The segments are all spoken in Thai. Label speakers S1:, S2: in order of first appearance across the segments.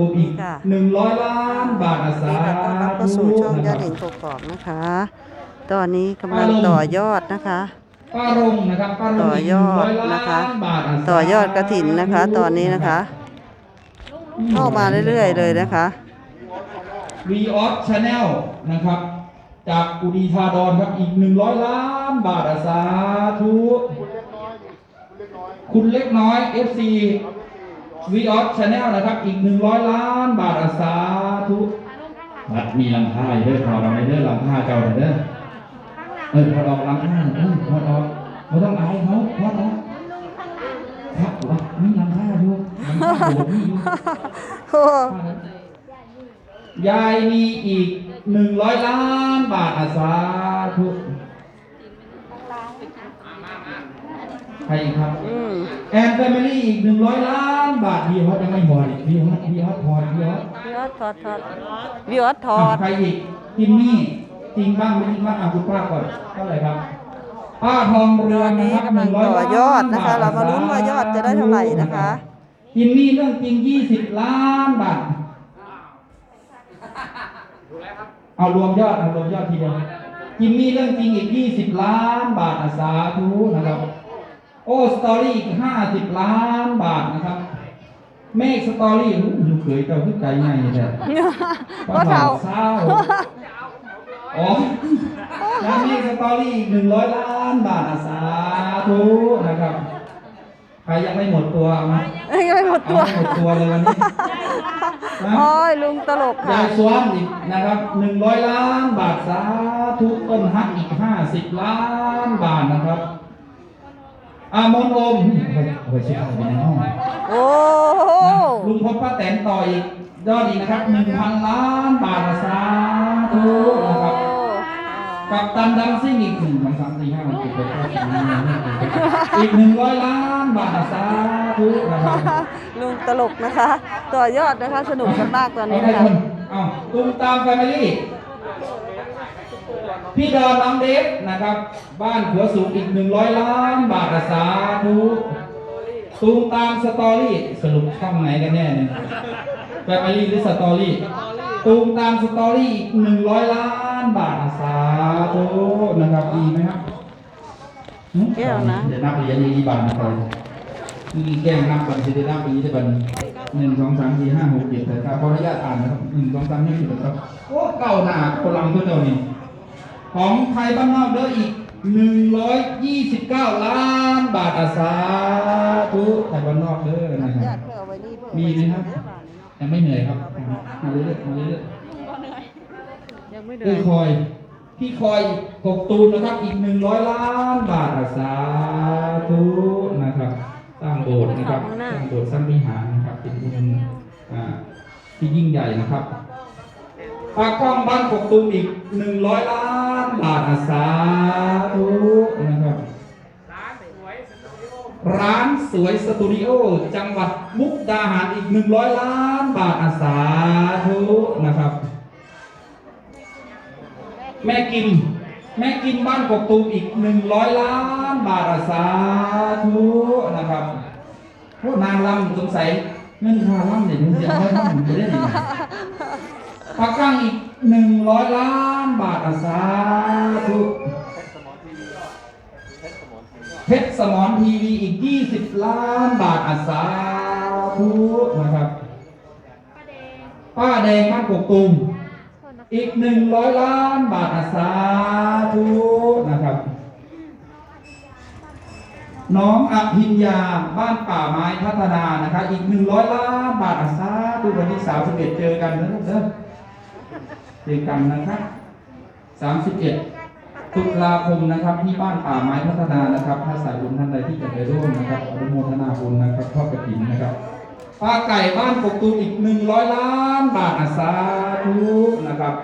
S1: ตูมอีก
S2: ค่ะ
S1: หนึ่งร้อยล้านบาทอาสา
S2: นี่ค่ะต้อนรับเข้าสู่ช่องยา
S1: ธุ
S2: เด่นกกอกนะคะ ตอนนี้กำลังต่อยอดนะคะ
S1: ป้ารงนะครับป้ารง
S2: ต่อยอด
S1: ก100
S2: นะคะ
S1: ล้านบาทอาสา
S2: ต่อยอดกระถินนะคะ ตอนนี้นะคะ เข้ามาเรื่อยๆเลยนะคะ
S1: วีออสชาแนลนะครับ จากกุดีทาดอนครับอีกหนึ่งร้อยล้านบาทอาสาธุคุณเล็กน้อย FC วีออสชาแนลนะครับ อีกหนึ่งร้อยล้านบาทอาสาธุบัดมีลำท่าอยู่เด้อพอเราไม่เด้อลำท่าเจ้าเด้อเออพอเราลำท่าเออพอเราไม่ต้องอายเขาพอเราครับว่ามีลำท่าอยู่ลำท่าอยู่มีอยู่ยายมีอีกหนึ่งร้อยล้านบาทอาสาธุ ใครอีกครับ
S2: อืม
S1: แอนแฟมิลี่อีกหนึ่งร้อยล้านบาทพี่ฮอตยังไม่พออีกพี่ฮอตพี่ฮอตพอพี่ฮอต
S2: วิออสถอดถอดวิออสถอด
S1: ใครอีกจิมมี่จริงบ้างไม่จริงบ้างอะคุณป้าก่อนเท่าไหร่ครับป้าทองเรื
S2: ต
S1: อ
S2: อนน
S1: นะ
S2: นี้
S1: ครับ
S2: กำลังต่อยอดนะคะ เรามาลุ้นว่ายอดจะได้เท่าไหร่นะคะ
S1: จิมมี่เรื่องจริงยี่สิบล้านบาทเอารวมยอดเอารวมยอดทีเดียวจิมมี่เรื่องจริงอีกยี่สิบล้านบาทอะสาธุนะครับ โอ้สตอรี่อีกห้าสิบล้านบาทนะครับ เมฆสตอรี่อู้ลูกเขยเจ้าขึ้นใจง่ายเลย
S2: ก็เท่า
S1: เศร้าอ๋อแล้วเมฆสตอรี่อีกหนึ่งร้อยล้านบาทอะสาธุนะครับใครยังไม่หมดตัวเอาไหม
S2: เอ้ยยังไม่หมด
S1: เอา
S2: ตัว
S1: ให้หมดตัวเลยวันนี้นะ
S2: โอ้ยลุงตลกค่ะ
S1: ยายสวนอีกนะครับหนึ่งร้อยล้านบาทสาธุต้นฮักอีกห้าสิบล้านบาทนะครับ อามนโอมเอาไปเอาไปเช็คเอาไปในห้อง
S2: โอ้โห
S1: ลุงพลป้าแตนต่ออีกยอดอีกนะครับหนึ่งพันล้านบาทสาธุนะครับกับตันดัมซิ่งอีกหนึ่งสองสามสี่ห้าหกเจ็ดแปดเก้าสิบหนึ่งอีกหนึ่งร้อยล้านบาทสาธุนะครับ
S2: ลุงตลกนะคะ ต่อยอดนะคะสนุกกันมากตอนนี้
S1: เอา
S2: นะ
S1: ไป
S2: คะ
S1: คนเอาตุ้มตามแฟมิลี่ พี่ดอนน้องเดฟนะครับ บ้านขัวสูงอีกหนึ่งร้อยล้านบาทสาธุตูมตามสตอรี่สรุปช่องไหนกันแน่เนี่ยแฟมิลี่หรือสตอรี่ตูมตามสตอรี่อีกหนึ่งร้อยล้านบาทสาธุนะครับดีไหมครับ
S2: แก้วนะ
S1: เดี๋ยวนับเหรียญอย่างนี้บาทนะครับมีแก้งนับบัญชีได้นับไปนี้ได้บัญหนึ่งสองสามสี่ห้าหกเจ็ดแปดเก้าขออนุญาตอ่านนะครับหนึ่งสองสามสี่ห้าหกเจ็ดแปดเก้าโอ้เก่าหนาโคลังตัวเดียวนี่ ของไทยบ้านนอกเด้ออีกหนึ่งร้อยยี่สิบเก้าล้านบาทอาสาธุไทยบ้านนอกเด้อนะครับ
S2: ญาติเพื่อเอาไว้นี่เพื่อ
S1: มีไหมครับ ยังไม่เหนื่อยครับ มาเรื่อยๆมาเรื่อย
S2: ยังไม่
S1: ๆ
S2: เดิ
S1: พี่
S2: น
S1: คอยพี่คอยกบตูนนะครับอีกหนึ่งร้อยล้านบาทอาสาธุนะครับสร้างโบสถ์นะครับสร้างโบสถ์สร้างวิหารนะครับเป็นบุญอ่าที่ยิ่งใหญ่นะครับปากกล้องบ้านกบตูมอีกหนึ่งร้อยล้านบาทอาสาธุนะครับร้านสวยสตูดิโอ จังหวัดมุกดาหารอีกหนึ่งร้อยล้านบาทอาสาธุนะครับ แม่กิมแม่กิมบ้านกกตูมอีกหนึ่งร้อยล้านบาทอาสาธุนะครับพวกนางลำสงสัยเงินค่าลำเนี่ยมันจะไม่ต้องไม่ได้ยังไงปากกังอีก หนึ่งร้อยล้านบาทอาสาธุเพชรสมอนทีวีอีกยี่สิบล้านบาทอาสาธุนะครับ ป้าแดงบ้านกกตูมอีกหนึ่งร้อยล้านบาทอาสาธุนะครับ น้องอภิญญาบ้านป่าไม้พัฒนานะครับอีกหนึ่งร้อยล้านบาทอาสาธุวันที่สามสิบเอ็ดเจอกันนะลูกเด้อ เจอกันนะครับสามสิบเอ็ดตุลาคมนะครับที่บ้านป่าไม้พัฒนานะครับ ถ้าสายบุญท่านใดที่จะไปร่วมนะครับอนุโมทนาบุญนะครับทอดกระถิ่นนะครับป้าไก่บ้านกกตูมอีกหนึ่งร้อยล้านบาทอาสาธุนะครับ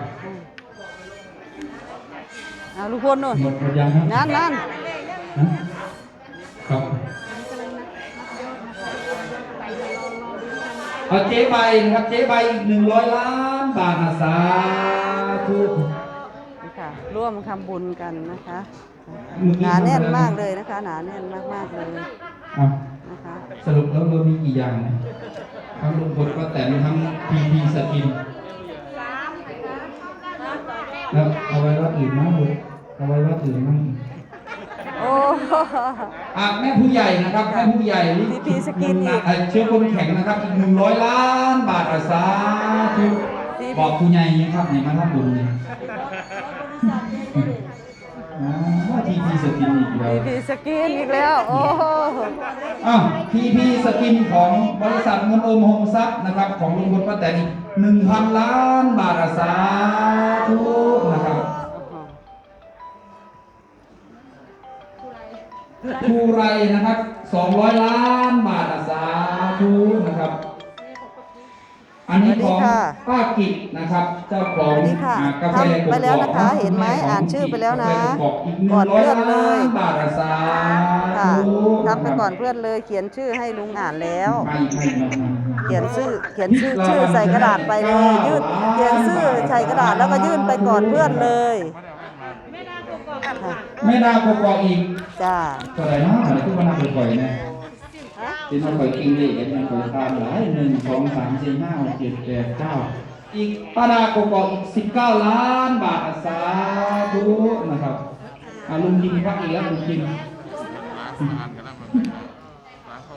S2: เอาลุงพลนู่น
S1: หมดหมดยังครับ
S2: นั่นนั่น
S1: ฮะครับเอาเจ๊ใบนะครับเจ๊ใบอีกหนึ่งร้อยล้านบาทอาสาธุ
S2: นี่ค่ะ ร่วมทำบุญกันนะคะหนาแน่นมากเลยนะคะ หนาแน่นมากๆเลย
S1: อะ
S2: นะคะ
S1: สรุปแล้วเรามีกี่อย่างนะทั้งลุงพลป้าแตนทั้งพีพีสกินแล้วเอาไว้วัดอื่นมั้งลูกเอาไว้วัดอื่นมั้ง
S2: โอ้
S1: อะแม่ผู้ใหญ่นะครับแม่ผู้ใหญ่ลิ
S2: PP สกินอีก
S1: เอ่อเชื้อคนแข็งนะครับอีกหนึ่งร้อยล้านบาทอาสาธุ บอกผู้ใหญ่นะครับเนี่ยมาทำบุญเนี่ยอ่าว่าทีพีสกินอีกแล้ว
S2: พีพีสกินอีกแล้ว โอ้
S1: อ้าวทีพีสกินของบริษัทเงินโอมโฮมซับนะครับ ของลุงพลป้าแตนอีกหนึ่งพันล้านบาทอาสาธุนะครับทูไรนะครับ200ล้านบาทอาสาธุนะครับ อันนี้ของ
S2: สวัสดีค่ะ
S1: ป้ากิจนะครับ เจ้าของ
S2: สวัสดีค่ะ
S1: อ่ากาแฟ
S2: ทำไปแล้วนะคะ
S1: กอกๆ
S2: เห็นไหม
S1: คุณแขง
S2: อ่านชื่อไปแล้วนะ
S1: กาฟกอกอีกหนึ่
S2: ก่อน
S1: งร้อย
S2: เพื่อนเลย
S1: ล้านบาทอาสา
S2: ค่ะ
S1: ธุ
S2: ทำไปก่อนเพื่อนเลย เขียนชื่อให้ลุงอ่านแล้ว
S1: ไม่ไม่ไม่ไม่
S2: เขียนชื่อ เขียนชื่อชื่อใส่กระดาษไปเลยยื่นเขียนชื่อใส่กระดาษแล้วก็ยื่นไปก่อนเพื่อนเลยค่ะ
S1: ไม่น่ากกอกอีก
S2: จ้า
S1: ก็ได้เนาะอะไรที่ว่าน่าปล่อยๆเนี่ย ที่มันปล่อยกิงเลยกันมันปล่อยตามหลายหนึ่งสองสามสี่ห้าหกเจ็ดแปดเก้าอีกป้านากกกอีกสิบเก้าล้านบาทสาธุนะครับอาลุงยิงพักอีกแล้วลุงยิง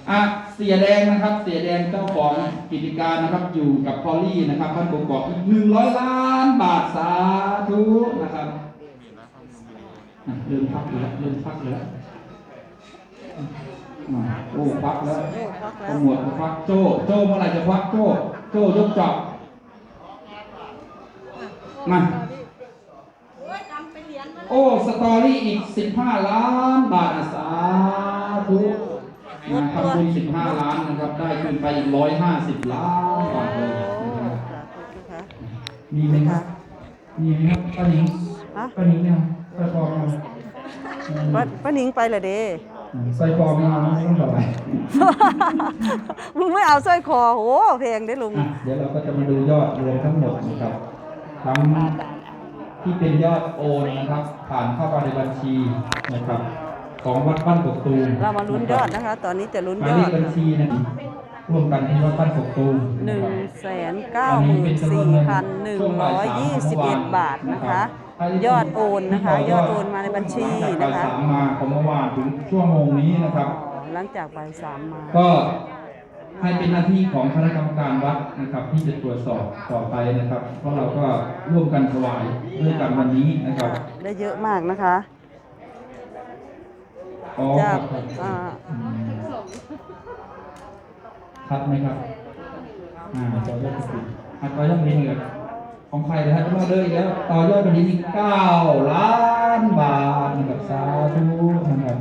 S1: อะเสียแดงนะครับ เสียแดงเจ้าของกิจการนะครับอยู่กับพอลลี่นะครับท่านกกอกอีกหนึ่งร้อยล้านบาทสาธุนะครับเริ่มพักเลยเริ่มพักเลยอะ โอ้พักแล้ว
S2: โอ้พักแล้ว
S1: ตำรวจควักโจ้โจ้เมื่อไหร่จะควักโจ้โจ้ยกจอบมาโอ้สตอรี่อีก 15 ล้านบาทอาสาธุนะทำบุญ15 ล้านนะครับ ได้คืนไปอีก 150 ล้านบาทเลย
S2: โอ้
S1: นะครับ
S2: สาธุนะคะ
S1: มีไหมครับมีไหมครับป้าหนิง
S2: ฮะ
S1: ป้าหนิงเนี่ยใส่ฟองเอา
S2: ป้าป้าหนิงไปเหรอเด้
S1: ใส่ฟองไม่เอาไม่ต้องต่อไป
S2: ลุงไม่เอาสร้อยคอโหแพงได้ลุง
S1: อะเดี๋ยวเราก็จะมาดูยอดรวมทั้งหมดนะครับทั้งที่เป็นยอดโอนนะครับ ผ่านเข้ามาในบัญชีนะครับ ของวัดบ้านกกตูม
S2: เรามาลุ้นยอดนะคะ ตอนนี้จะลุ้น
S1: หมาย
S2: ย
S1: เล
S2: อ
S1: ข
S2: ด
S1: บัญชีนะร่วมกันที่วัดบ้านกกตูม
S2: ห
S1: นะ
S2: นึ่ง
S1: ครับ
S2: แสนเก้าหมื่นสี่พันหนึ่งร้อยยี่สิบเอ็ดบาทนะคะ ยอดโอนนะคะ ยอดโอนมาในบัญชี
S1: จาก
S2: นะ
S1: บ่าย
S2: คะ
S1: สามมาของเมื่อวานถึงช่วงโมงนี้นะครับ
S2: หลังจากบ่ายสามมา
S1: ก็ให้เป็นหน้าที่ของคณะกรรมการวัดนะครับ ที่จะตรวจสอบต่อไปนะครับ เพราะเราก็ร่วมกันถวายด้วยกันวันนี้นะครับ
S2: ได้เยอะมากนะคะ
S1: อ๋อค
S2: จา
S1: รั
S2: ก
S1: บครับ
S2: อ่า
S1: อืมชัดไหมครับ อ่าต่อยอดสิอัดต่อยอดนี้เลย ของใครนะฮะจะมาเลยอีกแล้วต่อยอดวันนี้เก้าล้านบาทนะครับสาธุนะครับ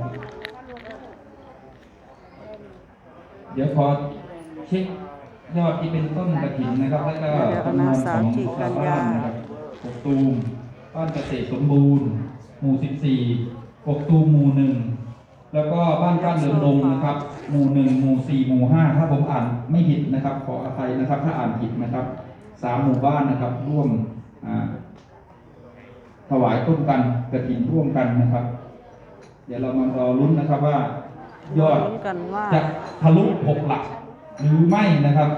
S1: เดี๋ยวขอเช็คยอดที่เป็นต้นกระถินนะครับ แล้วก็จำนวนของชาวบ้านนะครับกกตูมบ้านเกษตรสมบูรณ์ หมู่สิบสี่กกตูมหมู่หนึ่งแล้วก็บ้านบ้านเรืองดงนะครับ หมู่หนึ่งหมู่สี่หมู่ห้าถ้าผมอ่านไม่ผิดนะครับ ขออภัยนะครับ ถ้าอ่านผิดนะครับ สามหมู่บ้านนะครับ ร่วมอ่าถวายต้นกันกระถินร่วมกันนะครับ เดี๋ยวเรามารอลุ้นนะครับว่า ยอด
S2: ลุ้นกันว่า
S1: จะทะลุหกหลักหรือไม่นะครับ